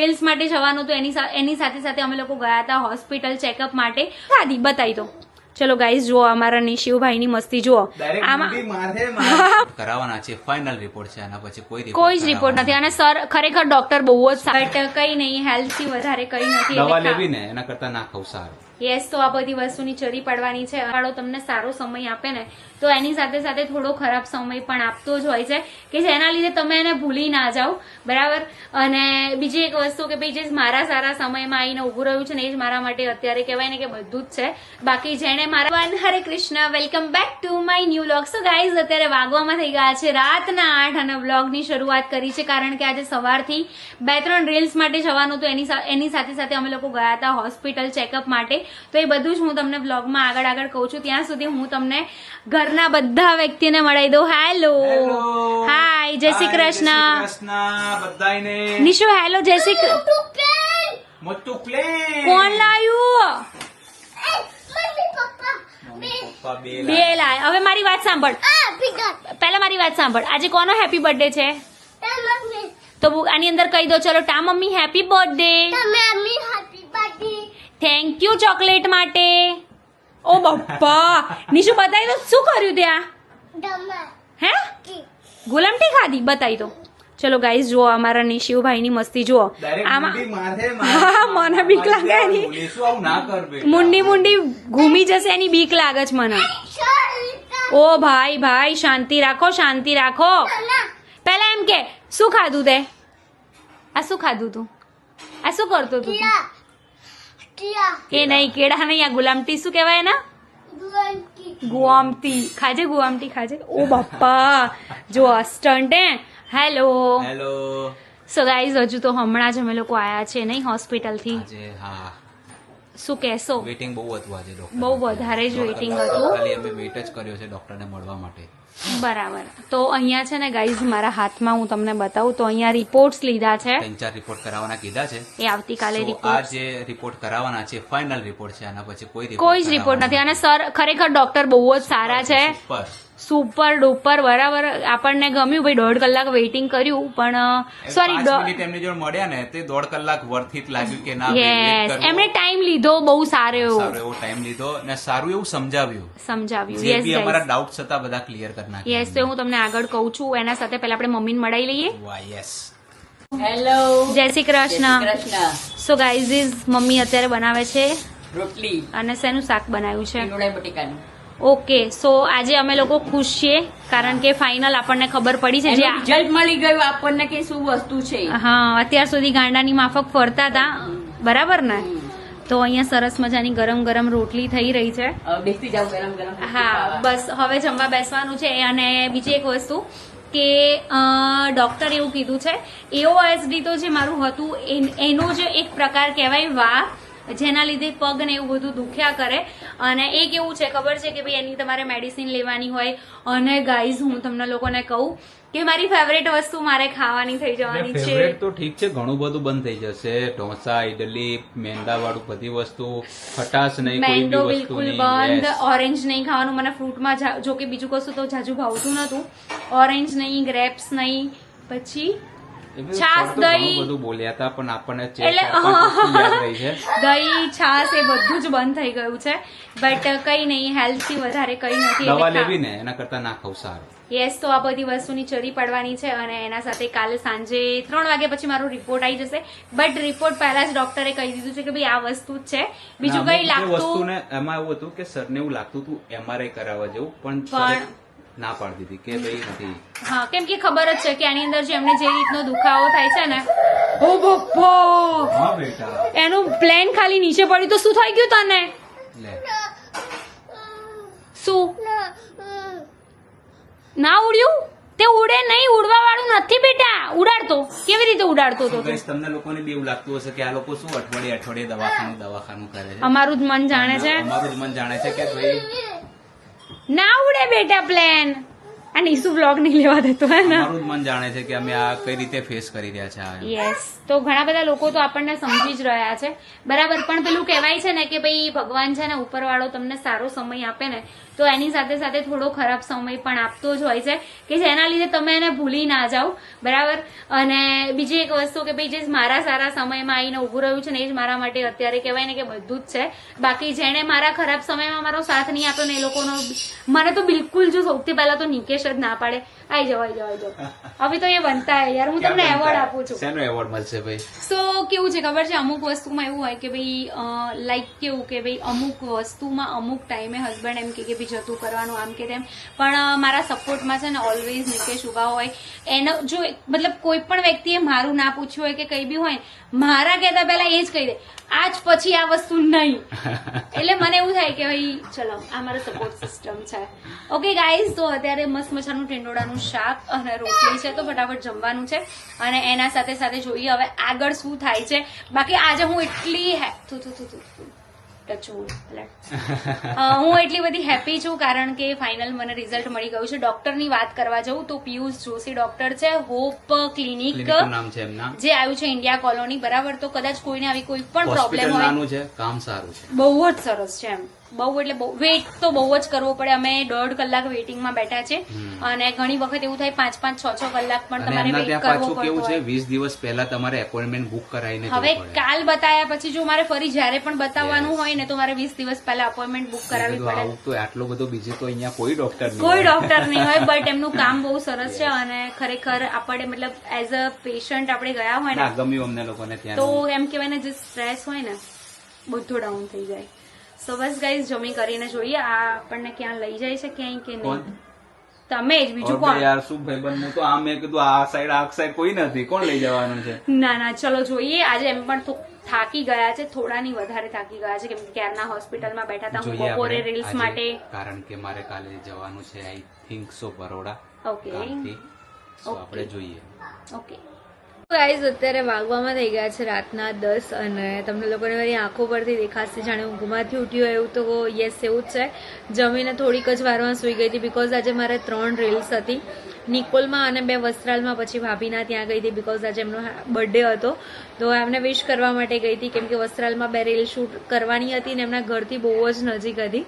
Reels માટે જવાનું હતું એની એની સાથે સાથે અમે લોકો ગયા હતા હોસ્પિટલ ચેકઅપ માટે. દાદી બતાવી દો ચલો ગાઈઝ જુઓ અમારા નિશિવભાઈની મસ્તી જુઓ. આમાં કરાવવાના છે ફાઇનલ રિપોર્ટ છે આના પછી કોઈ કોઈ જ રિપોર્ટ નથી. અને સર ખરેખર ડોક્ટર બહુ જ સારા કઈ નહીં હેલ્થથી વધારે કઈ નથી. દવા લેવી ને એના કરતા ના ખાવ સારું. યસ તો આ બધી વસ્તુની ચરી પડવાની છે. વાળો તમને સારો સમય આપે ને, તો એની સાથે સાથે થોડો ખરાબ સમય પણ આપતો જ હોય છે, કે જેના લીધે તમે એને ભૂલી ના જાઓ. બરાબર? અને બીજી એક વસ્તુ કે ભાઈ, જે મારા સારા સમયમાં આવીને ઉભું રહ્યું છે ને, એ જ મારા માટે અત્યારે કહેવાય ને કે બધું જ છે. બાકી જેણે મારા Hare Krishna welcome back to my new vlog so guys અત્યારે વાગવામાં થઈ ગયા છે રાતના આઠ અને વ્લોગની શરૂઆત કરી છે, કારણ કે આજે સવારથી બે ત્રણ રીલ્સ માટે જવાનું હતું. એની એની સાથે સાથે અમે લોકો ગયા હતા હોસ્પિટલ ચેકઅપ માટે. તો એ બધું જ હું તમને બ્લોગમાં આગળ આગળ કહું છું. ત્યાં સુધી હું તમને ઘરના બધા વ્યક્તિને મળાવી દઉં. હેલો હાય જય શ્રી કૃષ્ણ. કૃષ્ણ. બધાને નિશુ હેલો જય શ્રી કૃષ્ણ કોણ લાયું? બે. બે લાય. હવે મારી વાત સાંભળ. પહેલા મારી વાત સાંભળ. આજે કોનો હેપી બર્થડે છે? તો આની અંદર કહી દો. ચલો ટા mummy happy birthday thank you chocolate માટે. ઓ બપ્પા નિશુ બતાવી દો શું કર્યું ત્યાં? હે? ગુલામટી ખાધી? બતાવી દો. ચલો ગાઈઝ જુઓ અમારા નિશિવભાઈની મસ્તી જુઓ. આમાં હા, મને બીક લાગે એની. શું આવું ના કર બેટા. મુંડી મુંડી ઘૂમી જશે એની બીક લાગે છે મને. ઓ ભાઈ ભાઈ શાંતિ રાખો શાંતિ રાખો. પહેલા એમ કે શું ખાધું તે? આ શું ખાધું તું? આ શું કરતો તું? એ નહીં કેળા નહીં આ ગુલામટી શું કહેવાય એના? ગુઆમટી ખાજે ગુઆમટી ખાજે. ઓ બાપા જો સ્ટન્ટ હે. હેલો. હેલો. સો ગાઈઝ હજુ તો હમણાં જ અમે લોકો આયા છે નહીં હોસ્પિટલથી. હા. શું કહેશો? વેટિંગ બહુ હતું આજે ડોક્ટર બહુ વધારે જ વેટિંગ હતું. ખાલી અમે વેટ જ કર્યો છે ડોક્ટરને મળવા માટે. બરાબર. તો અહીંયા છે ને ગાઈઝ મારા હાથમાં હું તમને બતાવું. તો અહીંયા રિપોર્ટ્સ લીધા છે. ત્રણ ચાર રિપોર્ટ કરાવવાના કીધા છે. એ આવતીકાલે આ જે રિપોર્ટ કરાવવાના છે ફાઇનલ રિપોર્ટ છે આના પછી કોઈ કોઈ જ રિપોર્ટ નથી. અને સર ખરેખર ડોક્ટર બહુ જ સારા છે. સુપર ડુપર બરાબર. આપણને ગમ્યું ભાઈ દોઢ કલાક વેઇટિંગ કર્યું પણ સોરી મિનિટ એમની જોડે મળ્યા ને તે દોઢ કલાક વર્થિત લાગ્યું કે ના યસ એમણે ટાઈમ લીધો બહુ સારો એવો. સારો એવો ટાઈમ લીધો ને સારું એવું સમજાવ્યું. સમજાવ્યું. યસ અમારા ડાઉટ હતા બધા ક્લિયર કરી યસ તો હું તમને આગળ કહું છું એના સાથે પહેલા આપણે મમ્મીને મળાઈ લઈએ. વાહ yes hello Jai Shri Krishna. So guys mummy અત્યારે બનાવે છે? રોટલી. અને શેનું શાક બનાવ્યું છે? બટેકાનું. ઓકે સો આજે અમે લોકો ખુશ છીએ કારણ કે ફાઇનલ આપણને ખબર પડી છે જે રિઝલ્ટ મળી ગયું આપણને કે શું વસ્તુ છે? હા અત્યાર સુધી ગાંડાની માફક ફરતા હતા. બરાબર ને? તો અહીંયા સરસ મજાની ગરમ ગરમ રોટલી થઈ રહી છે. બેસી જાવ ગરમ ગરમ હા બસ હવે જમવા બેસવાનું છે. અને બીજી એક વસ્તુ કે ડોક્ટર એવું કીધું છે એઓએસડી તો જે મારું હતું એન- એનો જ એક પ્રકાર કહેવાય વા જેના લીધે પગ ને એવું બધું દુખ્યા કરે. અને એ કેવું છે ખબર છે કે ભાઈ એની તમારે મેડિસિન લેવાની હોય? અને ગાઈઝ હું તમને લોકોને કહું કે મારી ફેવરેટ વસ્તુ મારે ખાવાની થઈ જવાની છે. તો ઠીક છે ઘણું બધું બંધ થઈ જશે. ઢોસા ઇડલી મેંદા વાળું બધી વસ્તુ ખટાશ નહીં વસ્તુ બિલકુલ બંધ. ઓરેન્જ નહીં ખાવાનું. મને ફ્રૂટમાં જા- જો કે બીજું કશું તો જાજુ ભાવતું નતું. ઓરેન્જ નહીં ગ્રેપ્સ નહીં. પછી ઘણું દહીં. બધું બોલ્યા હતા પણ આપણને એટલે દહીં છાશ એ બધું જ બંધ થઈ ગયું છે. બટ કઈ નહીં હેલ્થથી વધારે કઈ નથી. દવા લેવી ને એના કરતા ના ખાવ સારું. યસ તો આ બધી વસ્તુની ચરી પડવાની છે અને એના સાથે કાલે સાંજે ત્રણ વાગ્યા પછી મારો રિપોર્ટ આવી જશે. બટ રિપોર્ટ પહેલા જ ડોક્ટરે કહી દીધું છે કે ભાઈ આ વસ્તુ જ છે. બીજું કઈ લાગતું એમાં એવું હતું કે સરને એવું લાગતું હતું એમઆરઆઈ કરાવવા જેવું પણ ના પાડી દીધી કે ભાઈ નથી? હા કેમ કે ખબર જ છે કે આની અંદર જે એમને જે રીતનો દુખાવો થાય છે ને ઓ બપ્પો હા બેટા. એનું પ્લેન ખાલી નીચે પડ્યું તો શું થઈ ગયું તને? લે. શું? ના ઉડ્યું? તે ઉડે નહીં ઉડવા વાળું નથી બેટા. ઉડાડતો. કેવી રીતે ઉડાડતો હતો તો? તમને લોકોને બી એવું લાગતું હશે કે આ લોકો શું અઠવાડિયે અઠવાડિયે દવાખાનું દવાખાનું કરે છે? અમારું જ મન જાણે છે. અમારું જ મન જાણે છે કે ભાઈ ના ઉડે બેટા પ્લેન આ નીસુ બ્લોગ નહીં લેવા દેતો હે ને? મારું મન જાણે છે કે અમે આ કઈ રીતે ફેસ કરી રહ્યા છે આ યસ તો ઘણા બધા લોકો તો આપણને સમજી જ રહ્યા છે. બરાબર પણ પેલું કહેવાય છે ને કે ભાઈ ભગવાન છે ને ઉપરવાળો તમને સારો સમય આપે ને તો એની સાથે સાથે થોડો ખરાબ સમય પણ આપતો જ હોય છે કે જેના લીધે તમે એને ભૂલી ના જાઓ. બરાબર? અને બીજી એક વસ્તુ કે ભાઈ જે મારા સારા સમયમાં આવીને ઊભું રહ્યું છે ને એ જ મારા માટે અત્યારે કહેવાય ને કે બધું જ છે. બાકી જેણે મારા ખરાબ સમયમાં મારો સાથ નહીં આપ્યો ને એ લોકોનો મને તો બિલકુલ જો સૌથી પહેલા તો નિકેશ જ ના પાડે. આઈ જાઓ આઈ જાઓ આઈ જાઓ. હવે તો એ બનતા હે યાર. હું તમને એવોર્ડ આપું છું. શેનો એવોર્ડ મળશે ભાઈ? સો કેવું છે ખબર છે? અમુક વસ્તુમાં એવું હોય કે ભાઈ લાઈક કેવું કે ભાઈ અમુક વસ્તુમાં અમુક ટાઈમે હસબન્ડ એમ કે કે ભાઈ જતું કરવાનું આમ કે તેમ. પણ મારા સપોર્ટમાં છે ને ઓલવેઝ નિકેશ ઊભા હોય. એનો જો મતલબ કોઈ પણ વ્યક્તિએ મારું ના પૂછ્યું હોય કે કંઈ બી હોય મારા કહેતા પહેલા એ જ કહી દે. આજ પછી આ વસ્તુ નહીં. એટલે મને એવું થાય કે ભાઈ ચલો આ મારો સપોર્ટ સિસ્ટમ છે. ઓકે ગાઈઝ તો અત્યારે મસ્ત મજાનું ટેંડોળાનું શાક અને રોટલી છે તો ફટાફટ જમવાનું છે. અને એના સાથે સાથે જોઈએ હવે આગળ શું થાય છે. બાકી આજે હું એટલી હે- થુ, થુ, થુ, થુ, અ, હું એટલી બધી હેપી છું કારણ કે ફાઇનલ મને રિઝલ્ટ મળી ગયું છે. ડોક્ટરની વાત કરવા જવું તો પિયુષ જોશી ડોક્ટર છે હોપ ક્લિનિક જે આવ્યું છે ઇન્ડિયા કોલોની બરાબર? તો કદાચ કોઈને આવી કોઈ પણ પ્રોબ્લેમ હોય. છે કામ સારું છે. બહુ જ સરસ છે એમ. બહુ એટલે બહુ વેઇટ તો બહુ જ કરવો પડે. અમે દોઢ કલાક વેઇટિંગમાં બેઠા છે. અને ઘણી વખત એવું થાય પાંચ પાંચ છ છ કલાક પણ તમારે વેઇટ કરવો કેવું પડતો છે? વીસ દિવસ પહેલા તમારે એપોઇન્ટમેન્ટ બુક કરાવીને હવે કાલ બતાયા પછી જો મારે ફરી જ્યારે પણ બતાવવાનું હોય ને તો મારે વીસ દિવસ પહેલા અપોઇન્ટમેન્ટ બુક કરાવવી પડે તો આટલો બધો બીજે તો અહીંયા કોઈ ડોક્ટર કોઈ. ડોક્ટર નહીં હોય બટ એમનું કામ બહુ સરસ છે અને ખરેખર આપણે મતલબ એઝ અ પેશન્ટ આપણે ગયા હોય ને ગમ્યું અમને લોકોને તો એમ કહેવાય ને જે સ્ટ્રેસ હોય ને બધું ડાઉન થઈ જાય. સો બસ ગાઈઝ જમી કરીને જોઈએ આ આપણને ક્યાં લઈ જાય છે ક્યાંય કે નહીં. તમે જ બીજું કોણ? યાર શું ભાઈ હું તો આમ મેં કીધું આ સાઈડ આ સાઈડ કોઈ નથી. કોણ લઈ જવાનું છે? ના ના ચલો જોઈએ. આજે એમ પણ થાકી ગયા છે થોડાની વધારે થાકી ગયા છે કેમ કે ક્યારના હોસ્પિટલમાં બેઠા હતા હું બપોરે રીલ્સ માટે. કારણ કે મારે કાલે જવાનું છે I think so Baroda okay આપણે જોઈએ. ઓકે ગાઈઝ અત્યારે વાગવામાં થઈ ગયા છે રાતના દસ અને તમને લોકોને મારી આંખો પરથી દેખાશે જાણે ઊંઘમાંથી ઉઠ્યું હોય એવું તો યસ એવું જ છે. જમીને થોડીક જ વારમાં સૂઈ ગઈ હતી બિકોઝ આજે મારે ત્રણ રીલ્સ હતી. નિકોલમાં અને બે વસ્ત્રાલમાં, પછી ભાભીના ત્યાં ગઈ હતી બિકોઝ આજે એમનો બર્થડે હતો. તો એમને વિશ કરવા માટે ગઈ હતી કેમ કે વસ્ત્રાલમાં બે રીલ શૂટ કરવાની હતી ને એમના ઘરથી બહુ જ નજીક હતી.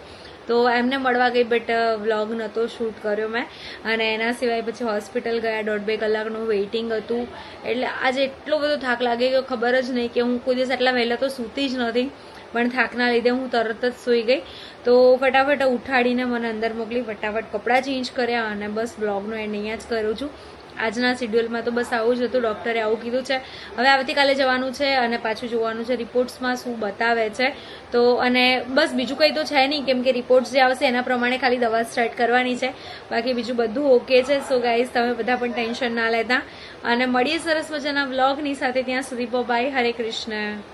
તો એમને મળવા ગઈ બટ વ્લોગ નહોતો શૂટ કર્યો મેં. અને એના સિવાય પછી હોસ્પિટલ ગયા, દોઢ બે કલાકનું વેઇટિંગ હતું. એટલે આજે એટલો બધો થાક લાગે કે ખબર જ નહીં કે હું કોઈ દિવસ આટલા વહેલા તો સૂતી જ નથી. પણ થાકના લીધે હું તરત જ સૂઈ ગઈ. તો ફટાફટ ઉઠાડીને મને અંદર મોકલી, ફટાફટ કપડાં ચેન્જ કર્યા અને બસ બ્લોગનો એન્ડ અહીંયા જ કરું છું. આજના શિડ્યુલમાં તો બસ આવું જ હતું. ડૉક્ટરે આવું કીધું છે. હવે આવતીકાલે જવાનું છે અને પાછું જોવાનું છે રિપોર્ટ્સમાં શું બતાવે છે. તો અને બસ બીજું કંઈ તો છે નહીં, કેમ કે રિપોર્ટ્સ જે આવશે એના પ્રમાણે ખાલી દવા સ્ટાર્ટ કરવાની છે. બાકી બીજું બધું ઓકે છે. સો ગાઈઝ તમે બધા પણ ટેન્શન ના લેતા. અને મળીએ સરસ મજાના વ્લોગની સાથે ત્યાં સુધી બાય હરે કૃષ્ણ.